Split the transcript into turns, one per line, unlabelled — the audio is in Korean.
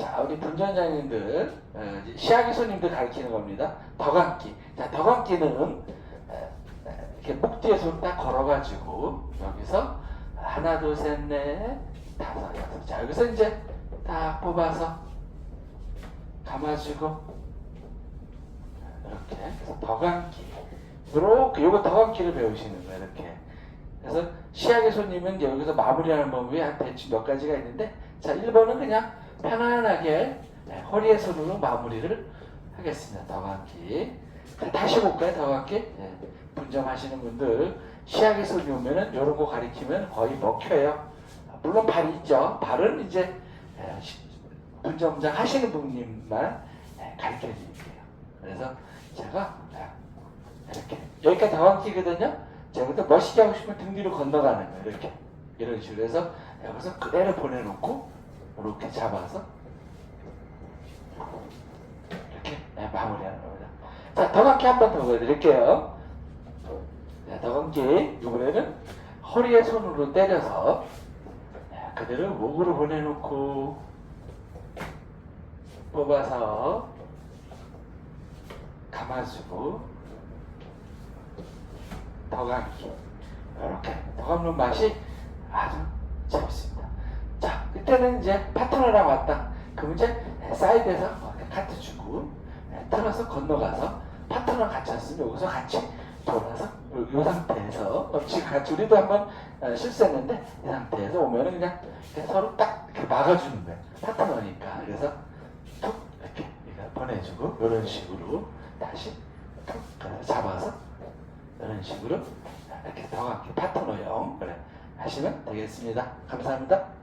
자, 우리 분전장님들, 어, 시아기 손님들 가르치는 겁니다. 덕안기. 자, 덕안기는 에, 에, 이렇게 목 뒤에 손딱 걸어가지고 여기서 하나, 둘, 셋, 넷, 다섯, 여섯. 자, 여기서 이제 딱 뽑아서 감아주고 이렇게 그래서 덕안기. 이렇게 요거 덕안기를 배우시는 거예요. 이렇게. 그래서 시약의 손님은 여기서 마무리하는 법이 한 대충 몇 가지가 있는데 자 1번은 그냥 편안하게 네, 허리의 손으로 마무리를 하겠습니다. 더감기 다시 볼까요? 더감기 네, 분점하시는 분들 손이 오면은 이런 거 가리키면 거의 먹혀요. 물론 발이 있죠. 발은 이제 네, 시- 분점장 하시는 분님만 네, 가르쳐 드릴게요. 그래서 제가 네, 이렇게 여기까지 더감기거든요. 제가부터 멋있게 하고 싶으면 등 뒤로 건너가는 거예요. 이렇게 이런 식으로 해서 여기서 그대로 보내놓고 이렇게 잡아서 이렇게 네, 마무리하는 겁니다. 자, 더감기 한 번 더 보여드릴게요. 자, 더감기 이번에는 허리에 손으로 때려서 네, 그대로 목으로 보내놓고 뽑아서 감아주고 더감기 이렇게 더 감는 맛이 아주 재밌습니다. 자, 그때는 이제 파트너랑 왔다. 그럼 이제 사이드에서 카트 주고 네, 틀어서 건너가서 파트너 같이 왔으면 여기서 같이 돌아서 요, 요 상태에서 어, 지금 같이 우리도 한번 어, 실수했는데 이 상태에서 오면은 그냥 서로 딱 이렇게 막아주는 거예요. 파트너니까 그래서 툭 이렇게 보내주고 이런 식으로 다시 툭 잡아서 이런 식으로 이렇게 더 파트너형 그래 하시면 되겠습니다. 감사합니다.